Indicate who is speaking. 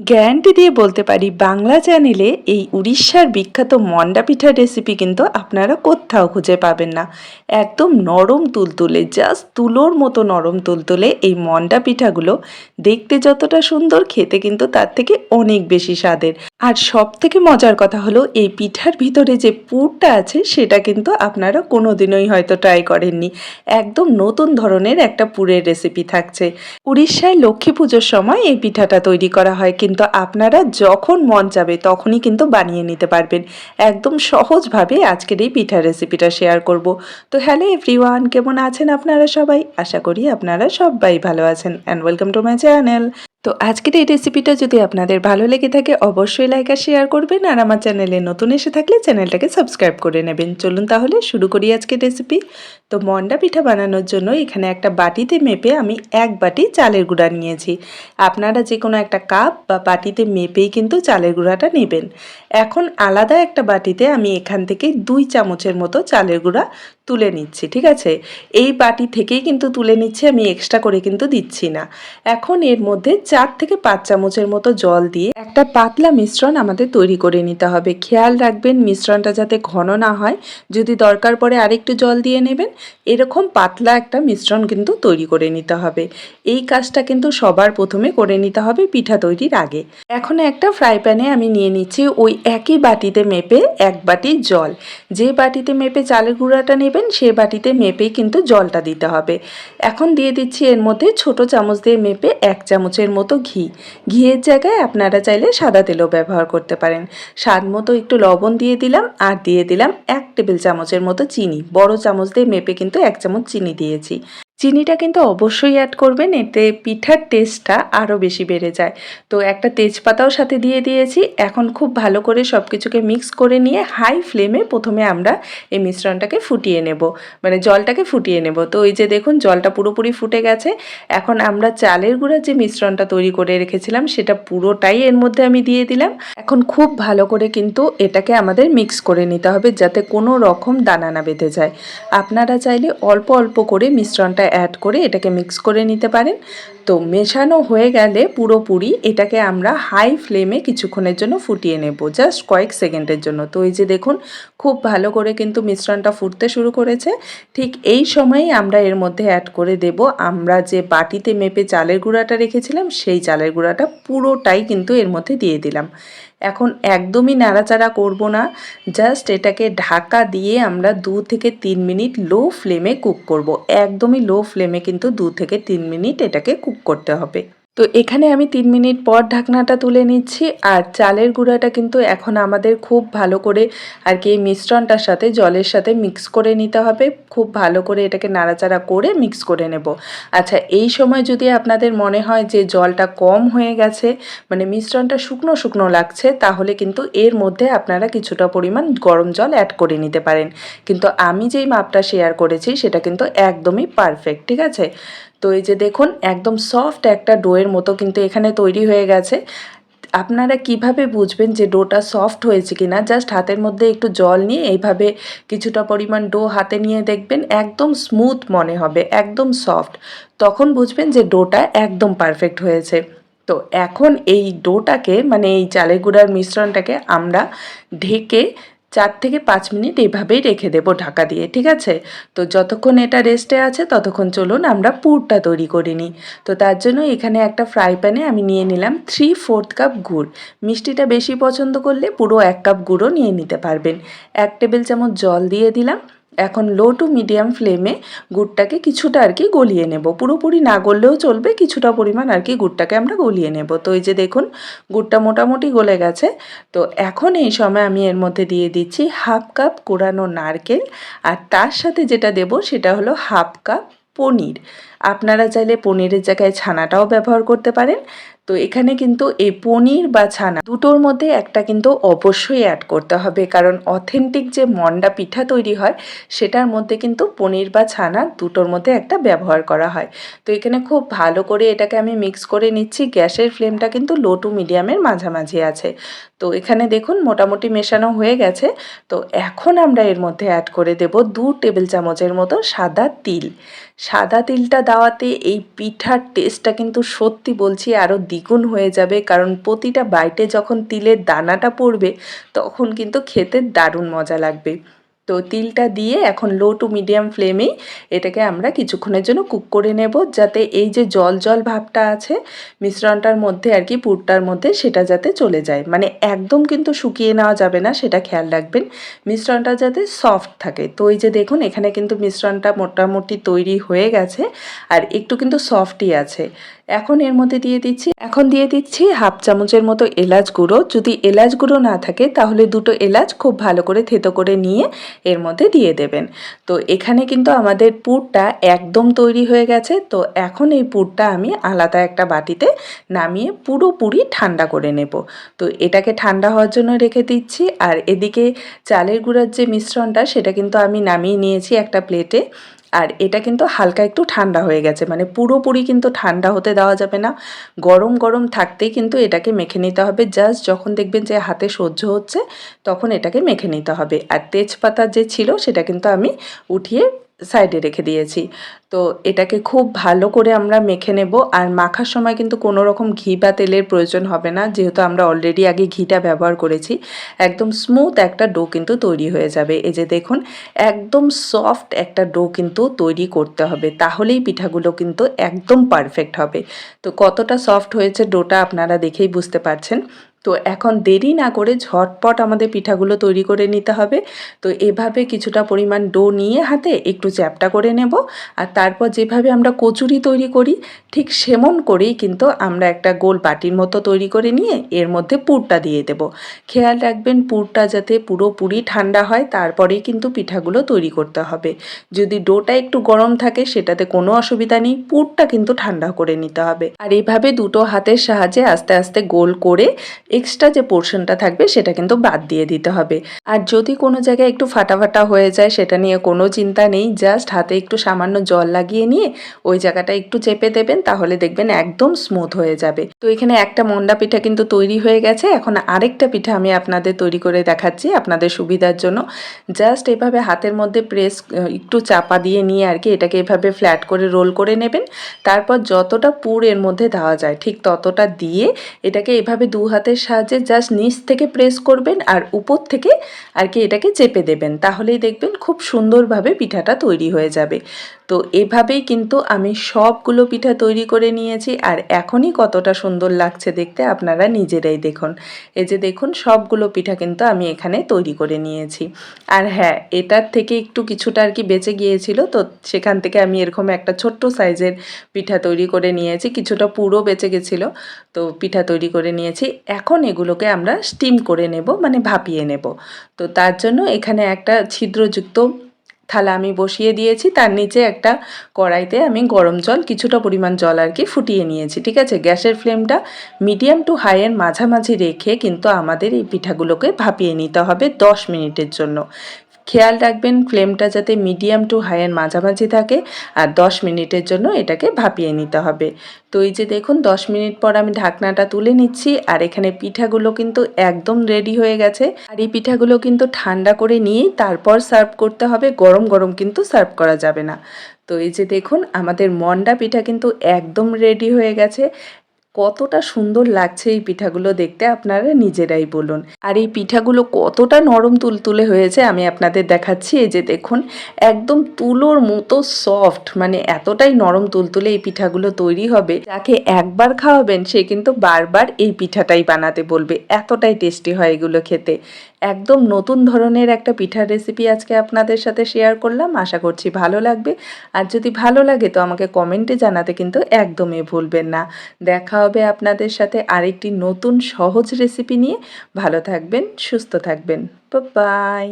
Speaker 1: Guarantee দিয়ে বলতে পারি, বাংলা চ্যানেলে এই উড়িষ্যার বিখ্যাত মন্ডা পিঠার রেসিপি কিন্তু আপনারা কোথাও খুঁজে পাবেন না। একদম নরম তুলতুলে জাস্ট তুলোর মতো নরম তুলতুলে এই মন্ডা পিঠাগুলো দেখতে যতটা সুন্দর, খেতে কিন্তু তার থেকে অনেক বেশি স্বাদের। আর সব থেকে মজার কথা হলো, এই পিঠার ভিতরে যে পুরটা আছে, সেটা কিন্তু আপনারা কোনোদিনই হয়তো ট্রাই করেননি। একদম নতুন ধরনের একটা পুরের রেসিপি থাকছে। উড়িষ্যায় লক্ষ্মী পুজোর সময় এই পিঠাটা তৈরি করা হয়। কিন্তু আপনারা যখন মন যাবে তখনই কিন্তু বানিয়ে নিতে পারবেন। একদম সহজভাবে আজকের এই পিঠা রেসিপিটা শেয়ার করব। তো হ্যালো এভরিওয়ান কেমন আছেন আপনারা সবাই? আশা করি আপনারা সবাই ভালো আছেন and welcome to my channel তো আজকের এই রেসিপিটা যদি আপনাদের ভালো লেগে থাকে অবশ্যই লাইক আর শেয়ার করবেন আর আমার চ্যানেলে নতুন এসে থাকলে চ্যানেলটাকে সাবস্ক্রাইব করে নেবেন। চলুন তাহলে শুরু করি আজকের রেসিপি তো মন্ডা পিঠা বানানোর জন্য এখানে একটা বাটিতে মেপে আমি এক বাটি চালের গুঁড়া নিয়েছি। আপনারা যে কোনো একটা কাপ বা বাটিতে মেপেই কিন্তু চালের গুঁড়াটা নেবেন। এখন আলাদা একটা বাটিতে আমি এখান থেকে দুই চামচের মতো চালের গুঁড়া তুলে নিচ্ছি, ঠিক আছে? এই বাটি থেকেই কিন্তু তুলে নিচ্ছি, আমি এক্সট্রা করে কিন্তু দিচ্ছি না। এখন এর মধ্যে চার থেকে পাঁচ চামচের মতো জল দিয়ে একটা পাতলা মিশ্রণ আমাদের তৈরি করে নিতে হবে। খেয়াল রাখবেন মিশ্রণটা যাতে ঘন না হয়। যদি দরকার পড়ে আরেকটু জল দিয়ে নেবেন। এরকম পাতলা একটা মিশ্রণ কিন্তু তৈরি করে নিতে হবে। এই কাজটা কিন্তু সবার প্রথমে করে নিতে হবে পিঠা তৈরির আগে। এখন একটা ফ্রাই প্যানে আমি নিয়ে নিচ্ছি ওই একই বাটিতে মেপে এক বাটি জল। যে বাটিতে মেপে চালের গুঁড়াটা নেবেন, সে বাটিতে মেপেই কিন্তু জলটা দিতে হবে। এখন দিয়ে দিচ্ছি এর মধ্যে ছোট চামচ দিয়ে মেপে এক চামচের মতো ঘি। ঘিয়ের জায়গায় আপনারা চাইলে সাদা তেলও ব্যবহার করতে পারেন। স্বাদ মতো একটু লবণ দিয়ে দিলাম আর দিয়ে দিলাম এক টেবিল চামচের মতো চিনি। বড় চামচ দিয়ে মেপে কিন্তু এক চামচ চিনি দিয়েছি। চিনিটা কিন্তু অবশ্যই অ্যাড করবেন, এতে পিঠার টেস্টটা আরও বেশি বেড়ে যায়। তো একটা তেজপাতাও সাথে দিয়ে দিয়েছি। এখন খুব ভালো করে সব কিছুকে মিক্স করে নিয়ে হাই ফ্লেমে প্রথমে আমরা এই মিশ্রণটাকে ফুটিয়ে নেব। মানে জলটাকে ফুটিয়ে নেব। তো এই যে দেখুন, জলটা পুরোপুরি ফুটে গেছে। এখন আমরা চালের গুঁড়ার যে মিশ্রণটা তৈরি করে রেখেছিলাম, সেটা পুরোটাই এর মধ্যে আমি দিয়ে দিলাম। এখন খুব ভালো করে কিন্তু এটাকে আমাদের মিক্স করে নিতে হবে, যাতে কোনো রকম দানা না বেঁধে যায়। আপনারা চাইলে অল্প অল্প করে মিশ্রণটা অ্যাড করে এটাকে মিক্স করে নিতে পারেন। তো মেশানো হয়ে গেলে পুরোপুরি এটাকে আমরা হাই ফ্লেমে কিছুক্ষণের জন্য ফুটিয়ে নেব। জাস্ট কয়েক সেকেন্ডের জন্য। তো এই যে দেখুন, খুব ভালো করে কিন্তু মিশ্রণটা ফুটতে শুরু করেছে। ঠিক এই সময়েই আমরা এর মধ্যে অ্যাড করে দেব। আমরা যে বাটিতে মেপে চালের গুঁড়াটা রেখেছিলাম, সেই চালের গুঁড়াটা পুরোটাই কিন্তু এর মধ্যে দিয়ে দিলাম। এখন একদমই নাড়াচাড়া করব না। জাস্ট এটাকে ঢাকা দিয়ে আমরা দু থেকে তিন মিনিট লো ফ্লেমে কুক করব। একদমই লো ফ্লেমে কিন্তু দু থেকে তিন মিনিট এটাকে কুক করতে হবে। তো এখানে আমি তিন মিনিট পর ঢাকনাটা তুলে নিচ্ছি আর চালের গুঁড়াটা কিন্তু এখন আমাদের খুব ভালো করে আর কি এই মিশ্রণটার সাথে, জলের সাথে মিক্স করে নিতে হবে। খুব ভালো করে এটাকে নাড়াচাড়া করে মিক্স করে নেব। আচ্ছা এই সময় যদি আপনাদের মনে হয় যে জলটা কম হয়ে গেছে মানে মিশ্রণটা শুকনো শুকনো লাগছে, তাহলে কিন্তু এর মধ্যে আপনারা কিছুটা পরিমাণ গরম জল অ্যাড করে নিতে পারেন। কিন্তু আমি যেই মাপটা শেয়ার করেছি, সেটা কিন্তু একদমই পারফেক্ট ঠিক আছে? তো এই যে দেখুন, একদম সফট একটা ডোয়ের মতো কিন্তু এখানে তৈরি হয়ে গেছে। আপনারা কীভাবে বুঝবেন যে ডোটা সফট হয়েছে কিনা? জাস্ট হাতের মধ্যে একটু জল নিয়ে এইভাবে কিছুটা পরিমাণ ডো হাতে নিয়ে দেখবেন, একদম স্মুথ মনে হবে, একদম সফট তখন বুঝবেন যে ডোটা একদম পারফেক্ট হয়েছে। তো এখন এই ডোটাকে মানে এই চালের গুঁড়ার মিশ্রণটাকে আমরা ঢেকে চার থেকে পাঁচ মিনিট এইভাবেই রেখে দেবো ঢাকা দিয়ে, ঠিক আছে? তো যতক্ষণ এটা রেস্টে আছে, ততক্ষণ চলুন আমরা পুরটা তৈরি করে নিই। তো তার জন্য এখানে একটা ফ্রাই প্যানে আমি নিয়ে নিলাম থ্রি ফোর্থ কাপ গুড়। মিষ্টিটা বেশি পছন্দ করলে পুরো এক কাপ গুঁড়ো নিয়ে নিতে পারবেন। এক টেবিল চামচ জল দিয়ে দিলাম। এখন লো টু মিডিয়াম ফ্লেমে গুড়টাকে কিছুটা আর কি গলিয়ে নেব। পুরোপুরি না গললেও চলবে, কিছুটা পরিমাণ আর কি গুড়টাকে আমরা গলিয়ে নেব। তো এই যে দেখুন, গুড়টা মোটামুটি গলে গেছে। তো এখন এই সময় আমি এর মধ্যে দিয়ে দিচ্ছি হাফ কাপ কোরানো নারকেল। আর তার সাথে যেটা দেব সেটা হলো হাফ কাপ পনির। আপনারা চাইলে পনিরের জায়গায় ছানাটাও ব্যবহার করতে পারেন। তো এখানে কিন্তু এই পনির বা ছানা দুটোর মধ্যে একটা কিন্তু অবশ্যই অ্যাড করতে হবে। কারণ অথেন্টিক যে মন্ডা পিঠা তৈরি হয়, সেটার মধ্যে কিন্তু পনির বা ছানা দুটোর মধ্যে একটা ব্যবহার করা হয়। তো এখানে খুব ভালো করে এটাকে আমি মিক্স করে নিচ্ছি। গ্যাসের ফ্লেমটা কিন্তু লো টু মিডিয়ামের মাঝামাঝি আছে। তো এখানে দেখুন মোটামুটি মেশানো হয়ে গেছে। তো এখন আমরা এর মধ্যে অ্যাড করে দেব দু টেবিল চামচের মতো সাদা তিল। সাদা তিলটা দেওয়াতে এই পিঠার টেস্টটা কিন্তু সত্যি বলছি আরও দ্বিগুণ হয়ে যাবে। কারণ প্রতিটা বাইটে যখন তিলের দানাটা পড়বে, তখন কিন্তু খেতে দারুণ মজা লাগবে। তো তিলটা দিয়ে এখন লো টু মিডিয়াম ফ্লেমেই এটাকে আমরা কিছুক্ষণের জন্য কুক করে নেব যাতে এই যে জল জল ভাবটা আছে, মিশ্রণটার মধ্যে আর কি পুরটার মধ্যে সেটা যাতে চলে যায়। মানে একদম কিন্তু শুকিয়ে নেওয়া যাবে না, সেটা খেয়াল রাখবেন। মিশ্রণটা যাতে সফট থাকে। তো এই যে দেখুন, এখানে কিন্তু মিশ্রণটা মোটামুটি তৈরি হয়ে গেছে আর একটু কিন্তু সফটই আছে। এখন এর মধ্যে দিয়ে দিচ্ছি, এখন দিয়ে দিচ্ছি হাফ চামচের মতো এলাচ গুঁড়ো। যদি এলাচ গুঁড়ো না থাকে, তাহলে দুটো এলাচ খুব ভালো করে থেতো করে নিয়ে এর মধ্যে দিয়ে দেবেন। তো এখানে কিন্তু আমাদের পুরটা একদম তৈরি হয়ে গেছে। তো এখন এই পুরটা আমি আলাদা একটা বাটিতে নামিয়ে পুরোপুরি ঠান্ডা করে নেব। তো এটাকে ঠান্ডা হওয়ার জন্য রেখে দিচ্ছি। আর এদিকে চালের গুঁড়ার যে মিশ্রণটা, সেটা কিন্তু আমি নামিয়ে নিয়েছি একটা প্লেটে। আর এটা কিন্তু হালকা একটু ঠান্ডা হয়ে গেছে। মানে পুরোপুরি কিন্তু ঠান্ডা হতে দেওয়া যাবে না। গরম গরম থাকতেই কিন্তু এটাকে মেখে নিতে হবে। জাস্ট যখন দেখবেন যে হাতে সহ্য হচ্ছে, তখন এটাকে মেখে নিতে হবে। আর তেজপাতা যে ছিল, সেটা কিন্তু আমি উঠিয়ে সাইডে রেখে দিয়েছি। তো এটাকে খুব ভালো করে আমরা মেখে নেব। আর মাখার সময় কিন্তু কোনো রকম ঘি বা তেলের প্রয়োজন হবে না, যেহেতু আমরা অলরেডি আগে ঘিটা ব্যবহার করেছি। একদম স্মুথ একটা ডো কিন্তু তৈরি হয়ে যাবে। এই যে দেখুন, একদম সফট একটা ডো কিন্তু তৈরি করতে হবে। তাহলেই পিঠাগুলো কিন্তু একদম পারফেক্ট হবে। তো কতটা সফট হয়েছে ডোটা আপনারা দেখেই বুঝতে পারছেন। তো এখন দেরি না করে ঝটপট আমাদের পিঠাগুলো তৈরি করে নিতে হবে। তো এভাবে কিছুটা পরিমাণ ডো নিয়ে হাতে একটু চ্যাপটা করে নেব। আর তারপর যেভাবে আমরা কচুরি তৈরি করি, ঠিক সেমন করেই কিন্তু আমরা একটা গোল বাটির মতো তৈরি করে নিয়ে এর মধ্যে পুরটা দিয়ে দেব। খেয়াল রাখবেন পুরটা যাতে পুরোপুরি ঠান্ডা হয়, তারপরেই কিন্তু পিঠাগুলো তৈরি করতে হবে। যদি ডোটা একটু গরম থাকে, সেটাতে কোনো অসুবিধা নেই, পুরটা কিন্তু ঠান্ডা করে নিতে হবে। আর এভাবে দুটো হাতের সাহায্যে আস্তে আস্তে গোল করে এক্সট্রা যে পোর্শনটা থাকবে সেটা কিন্তু বাদ দিয়ে দিতে হবে। আর যদি কোনো জায়গায় একটু ফাটা ফাটা হয়ে যায় সেটা নিয়ে কোনো চিন্তা নেই জাস্ট হাতে একটু সামান্য জল লাগিয়ে নিয়ে ওই জায়গাটা একটু চেপে দেবেন, তাহলে দেখবেন একদম স্মুথ হয়ে যাবে। তো এখানে একটা মন্ডা পিঠা কিন্তু তৈরি হয়ে গেছে। এখন আরেকটা পিঠা আমি আপনাদের তৈরি করে দেখাচ্ছি আপনাদের সুবিধার জন্য। জাস্ট এভাবে হাতের মধ্যে প্রেস একটু চাপা দিয়ে নিয়ে আর কি এটাকে এভাবে ফ্ল্যাট করে রোল করে নেবেন। তারপর যতটা পুর এর মধ্যে দেওয়া যায় ঠিক ততটা দিয়ে এটাকে এভাবে দু হাতের সাহায্যে জাস্ট নিচ থেকে প্রেস করবেন আর উপর থেকে আর কি এটাকে চেপে দেবেন। তাহলেই দেখবেন খুব সুন্দরভাবে পিঠাটা তৈরি হয়ে যাবে। তো এভাবেই কিন্তু আমি সবগুলো পিঠা তৈরি করে নিয়েছি আর এখনই কতটা সুন্দর লাগছে দেখতে আপনারা নিজেরাই দেখুন। এই যে দেখুন, সবগুলো পিঠা কিন্তু আমি এখানে তৈরি করে নিয়েছি। আর হ্যাঁ এটার থেকে একটু কিছুটা আর কি বেঁচে গিয়েছিল, তো সেখান থেকে আমি এরকম একটা ছোট্ট সাইজের পিঠা তৈরি করে নিয়েছি, কিছুটা পুরো বেঁচে গেছিল, তো পিঠা তৈরি করে নিয়েছি। এখন এগুলোকে আমরা স্টিম করে নেব মানে ভাপিয়ে নেব। তো তার জন্য এখানে একটা ছিদ্রযুক্ত থালা আমি বসিয়ে দিয়েছি। তার নিচে একটা কড়াইতে আমি গরম জল, কিছুটা পরিমাণ জল আর কি ফুটিয়ে নিয়েছি, ঠিক আছে? গ্যাসের ফ্লেমটা মিডিয়াম টু হাইয়ের মাঝামাঝি রেখে কিন্তু আমাদের এই পিঠাগুলোকে ভাপিয়ে নিতে হবে দশ মিনিটের জন্য। খেয়াল রাখবেন ফ্লেমটা যাতে মিডিয়াম টু হাইয়ের মাঝামাঝি থাকে আর দশ মিনিটের জন্য এটাকে ভাপিয়ে নিতে হবে। তো এই যে দেখুন, দশ মিনিট পর আমি ঢাকনাটা তুলে নিচ্ছি আর এখানে পিঠাগুলো কিন্তু একদম রেডি হয়ে গেছে। আর এই পিঠাগুলো কিন্তু ঠান্ডা করে নিয়েই তারপর সার্ভ করতে হবে, গরম গরম কিন্তু সার্ভ করা যাবে না। তো এই যে দেখুন, আমাদের মন্ডা পিঠা কিন্তু একদম রেডি হয়ে গেছে। কতটা সুন্দর লাগছে এই পিঠাগুলো দেখতে, আপনারা নিজেরাই বলুন। আর এই পিঠাগুলো কতটা নরম তুলতুলে হয়েছে আমি আপনাদের দেখাচ্ছি। এই যে দেখুন, একদম তুলোর মতো সফট মানে এতটাই নরম তুলতুলে এই পিঠাগুলো তৈরি হবে। যাকে একবার খাওয়াবেন, সে কিন্তু বারবার এই পিঠাটাই বানাতে বলবে। এতটাই টেস্টি হয় এগুলো খেতে। একদম নতুন ধরনের একটা পিঠার রেসিপি আজকে আপনাদের সাথে শেয়ার করলাম। আশা করছি ভালো লাগবে। আর যদি ভালো লাগে তো আমাকে কমেন্টে জানাতে কিন্তু একদমই ভুলবেন না। দেখা হবে আপনাদের সাথে আরেকটি নতুন সহজ রেসিপি নিয়ে। ভালো থাকবেন, সুস্থ থাকবেন। বাই